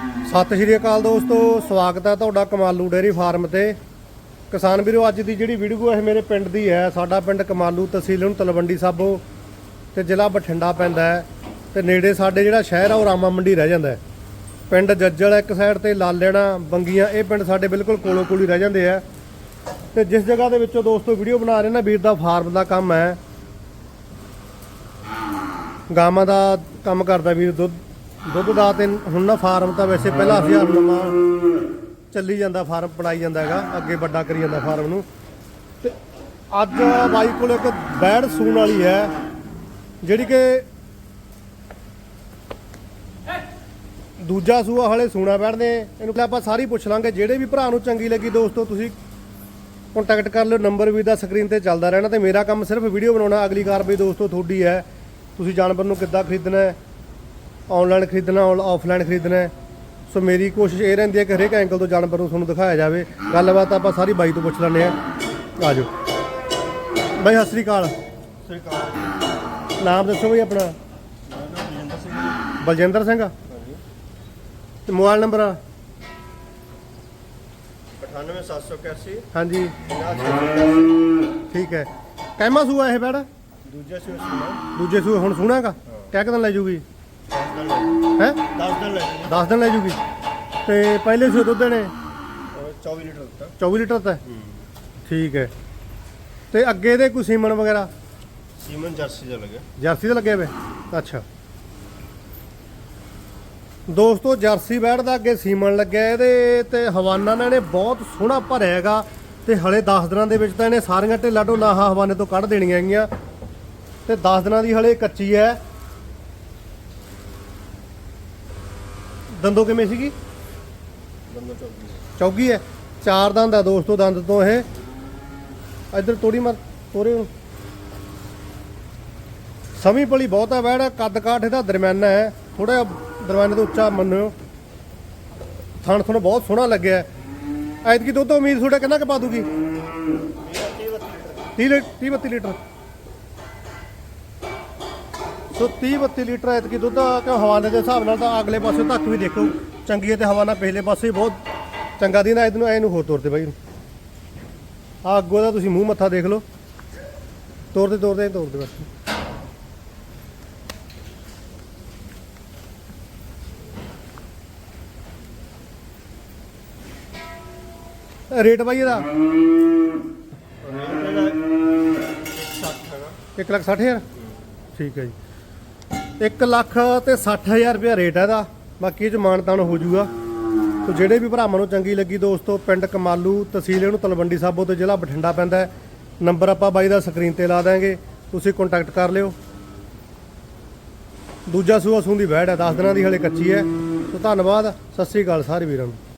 ਸਤਿ ਸ਼੍ਰੀ ਅਕਾਲ ਦੋਸਤੋ, ਸਵਾਗਤ ਹੈ ਤੁਹਾਡਾ ਕਮਾਲੂ ਡੇਅਰੀ ਫਾਰਮ ਤੇ। ਕਿਸਾਨ ਵੀਰੋ, ਅੱਜ ਦੀ ਜਿਹੜੀ ਵੀਡੀਓ ਹੈ ਮੇਰੇ ਪਿੰਡ ਦੀ ਹੈ। ਸਾਡਾ ਪਿੰਡ ਕਮਾਲੂ ਤਹਿਸੀਲ ਨੂੰ ਤਲਵੰਡੀ ਸਾਬੋ ਤੇ ਜ਼ਿਲ੍ਹਾ ਬਠਿੰਡਾ ਪੈਂਦਾ ਹੈ ਤੇ ਨੇੜੇ ਸਾਡੇ ਜਿਹੜਾ ਸ਼ਹਿਰ ਆ, ਉਹ ਰਾਮਾ ਮੰਡੀ ਰਹਿ ਜਾਂਦਾ ਹੈ। ਪਿੰਡ ਜੱਜਲ ਇੱਕ ਸਾਈਡ ਤੇ, ਲਾਲੇਣਾ, ਬੰਗੀਆਂ, ਇਹ ਪਿੰਡ ਸਾਡੇ ਬਿਲਕੁਲ ਕੋਲੋਂ ਕੋਲੀ ਰਹਿ ਜਾਂਦੇ ਆ। ਤੇ ਜਿਸ ਜਗ੍ਹਾ ਦੇ ਵਿੱਚੋਂ ਦੋਸਤੋ ਵੀਡੀਓ ਬਣਾ ਰਹੇ ਨਾ, ਵੀਰ ਦਾ ਫਾਰਮ ਦਾ ਕੰਮ ਹੈ। ਗਾਵਾਂ ਦਾ ਕੰਮ ਕਰਦਾ ਵੀਰ ਦੁੱਧ। ਦੁੱਧ ਦਾ ਤੇ ਹੁਣ ਨਾ ਫਾਰਮ ਤਾਂ ਵੈਸੇ ਪਹਿਲਾਂ ਅਸੀਂ ਨਵਾਂ ਚੱਲੀ ਜਾਂਦਾ ਫਾਰਮ ਬਣਾਈ ਜਾਂਦਾ ਹੈਗਾ, ਅੱਗੇ ਵੱਡਾ ਕਰੀ ਜਾਂਦਾ ਫਾਰਮ ਨੂੰ। ਤੇ ਅੱਜ ਬਾਈ ਕੋਲ ਇੱਕ ਬੈੜ ਸੂਣ ਵਾਲੀ ਹੈ, ਜਿਹੜੀ ਕਿ ਦੂਜਾ ਸੂਆ ਹਲੇ ਸੂਣਾ ਬੈਠਦੇ ਇਹਨੂੰ ਕਿ ਆਪਾਂ ਸਾਰੀ ਪੁੱਛ ਲਾਂਗੇ, ਜਿਹੜੇ ਵੀ ਭਰਾ ਨੂੰ ਚੰਗੀ ਲੱਗੀ ਦੋਸਤੋ, ਤੁਸੀਂ ਕੰਟੈਕਟ ਕਰ ਲਿਓ ਨੰਬਰ ਵੀ ਦਾ ਸਕਰੀਨ ਤੇ ਚੱਲਦਾ ਰਹਿਣਾ। ਤੇ ਮੇਰਾ ਕੰਮ ਸਿਰਫ ਵੀਡੀਓ ਬਣਾਉਣਾ, ਅਗਲੀ ਕਾਰਵਾਈ ਦੋਸਤੋ ਤੁਹਾਡੀ ਹੈ। ਤੁਸੀਂ ਜਾਨਵਰ ਨੂੰ ਕਿੱਦਾਂ ਖਰੀਦਣਾ ਹੈ ਆਨਲਾਈਨ ਖਰੀਦਣਾ ਆਫਲਾਈਨ ਖਰੀਦਣਾ। ਸੋ ਮੇਰੀ ਕੋਸ਼ਿਸ਼ ਇਹ ਰਹਿੰਦੀ ਹੈ ਕਿ ਹਰੇਕ ਐਂਗਲ ਤੋਂ ਜਾਨਵਰ ਨੂੰ ਤੁਹਾਨੂੰ ਦਿਖਾਇਆ ਜਾਵੇ। ਗੱਲਬਾਤ ਆਪਾਂ ਸਾਰੀ ਬਾਈ ਤੋਂ ਪੁੱਛ ਲੈਂਦੇ ਆ ਆਜੋ ਬਾਈ ਸਤਿ ਸ੍ਰੀ ਅਕਾਲ। ਸਰਕਾਰ ਨਾਮ ਦੱਸੋ ਬਈ ਆਪਣਾ। ਬਲਜਿੰਦਰ ਸਿੰਘ ਤੇ ਮੋਬਾਈਲ ਨੰਬਰ 98781 ਹਾਂਜੀ। 98781 ਠੀਕ ਹੈ। ਕਹਿਮਾ ਸੂਆ ਇਹ ਬੈੜ ਦੂਜਾ ਸੀ ਉਸ ਨੂੰ ਦੂਜੇ ਸੂਏ ਹੁਣ ਸੂਣਾਗਾ ਕਿਆ ਕਿਦਾਂ ਲੈ ਜੂਗੀ 10 ਦਿਨ ਲੈ ਹੈ? 10 ਦਿਨ ਲੈ ਜੀ 10 ਦਿਨ ਲੈ ਜੂਗੀ। ਤੇ ਪਹਿਲੇ ਸੂਏ ਦੁੱਧ ਨੇ 24 ਲੀਟਰ ਦਿੱਤਾ। 24 ਲੀਟਰ ਤਾਂ ਠੀਕ ਹੈ। ਤੇ ਅੱਗੇ ਦੇ ਕੋਈ ਸੀਮਨ ਵਗੈਰਾ? ਸੀਮਨ ਜਰਸੀ ਦਾ ਲੱਗਿਆ। ਜਰਸੀ ਦੇ ਲੱਗੇ ਵੇ? ਅੱਛਾ। ਦੋਸਤੋ ਜਰਸੀ ਬੈੜ ਦਾ ਅੱਗੇ ਸੀਮਨ ਲੱਗਿਆ ਇਹਦੇ ਤੇ ਹਵਾਨਾ ਨਾਲ ਇਹਨੇ ਬਹੁਤ ਸੋਹਣਾ ਭਰਿਆ ਹੈਗਾ ਤੇ ਹਲੇ 10 ਦਿਨਾਂ ਦੇ ਵਿੱਚ ਤਾਂ ਇਹਨੇ ਸਾਰੀਆਂ ਢਿੱਲਾ ਢੋਲਾ ਹਵਾਨੇ ਤੋਂ ਕੱਢ ਦੇਣੀਆਂ ਹੈਗੀਆਂ। ਤੇ 10 ਦਿਨਾਂ ਦੀ ਹਲੇ ਕੱਚੀ ਹੈ। ਦੰਦੋ ਕਿਵੇਂ ਸੀਗੀ? ਬੰਦਾ 24 ਚੌਗੀ ਹੈ। ਚਾਰ ਦੰਦ ਆ ਦੋਸਤੋ ਦੰਦ ਤੋਂ ਇਹ। ਇੱਧਰ ਤੋੜੀ ਮਰ, ਤੋਰੇ ਨੂੰ। ਸਮੀ ਪਲੀ ਬਹੁਤਾ ਬੈੜ ਕੱਦ ਕਾਠ ਇਹਦਾ ਦਰਮਿਆਨਾ ਹੈ। ਥੋੜਾ ਦਰਮਿਆਨੇ ਤੋਂ ਉੱਚਾ ਮੰਨਿਓ। ਥਣ ਥਣ ਬਹੁਤ ਸੋਹਣਾ ਲੱਗਿਆ ਐਤਕੀ ਦੁੱਧ ਉਮੀਦ ਤੁਹਾਡਾ ਕਿੰਨਾ ਕੁ ਪਾ ਦੂਗੀ? 30 ਲੀ- 30 32 ਲੀਟਰ। ਸੋ 30 32 ਲੀਟਰ ਐਤਕੀ ਦੁੱਧ ਕਿ ਹਵਾਨੇ ਦੇ ਹਿਸਾਬ ਨਾਲ ਤਾਂ ਅਗਲੇ ਪਾਸੇ ਤੱਕ ਵੀ ਦੇਖੋ। ਚੰਗੀ ਹੈ ਤੇ ਹਵਾਨਾ ਪਿਛਲੇ ਪਾਸੇ ਵੀ ਬਹੁਤ ਚੰਗਾ ਦਿਨ ਇਹਨੂੰ ਐ ਨੂੰ ਹੋਰ ਤੋਰਦੇ ਬਾਈ ਆ ਅੱਗੋਂ ਦਾ ਤੁਸੀਂ ਮੂੰਹ ਮੱਥਾ ਦੇਖ ਲਓ। ਤੋਰਦੇ ਤੋਰਦੇ ਤੋਰਦੇ ਬਸ। ਰੇਟ ਬਾਈ ਇਹਦਾ? ਰੇਟ ਦਾ 160 ਹੈਗਾ 1 ਲੱਖ 60 ਹਜ਼ਾਰ। ਠੀਕ ਹੈ ਜੀ। 1 ਲੱਖ ਤੇ 60 ਹਜ਼ਾਰ ਰੁਪਇਆ ਰੇਟ ਹੈ ਇਹਦਾ। ਬਾਕੀ ਇਹ ਚ ਮਾਨਤਾਨ ਹੋ ਜਾਊਗਾ ਸੋ ਜਿਹੜੇ ਵੀ ਭਰਾਵਾਂ ਨੂੰ ਚੰਗੀ ਲੱਗੀ ਦੋਸਤੋ, ਪਿੰਡ ਕਮਾਲੂ ਤਹਿਸੀਲ ਇਹਨੂੰ ਤਲਵੰਡੀ ਸਾਬੋ ਤੇ ਜ਼ਿਲ੍ਹਾ ਬਠਿੰਡਾ ਪੈਂਦਾ ਨੰਬਰ ਆਪਾਂ ਬਾਈ ਦਾ ਸਕਰੀਨ ਤੇ ਲਾ ਦਾਂਗੇ। ਤੁਸੀਂ ਕੰਟੈਕਟ ਕਰ ਲਿਓ। ਦੂਜਾ ਸੂਆ ਸੂੰਦੀ ਵੈੜ ਹੈ 10 ਦਿਨਾਂ ਦੀ ਹਲੇ ਕੱਚੀ ਹੈ। ਸੋ ਧੰਨਵਾਦ, ਸਤਿ ਸ੍ਰੀ ਅਕਾਲ ਸਾਰੇ ਵੀਰਾਂ ਨੂੰ।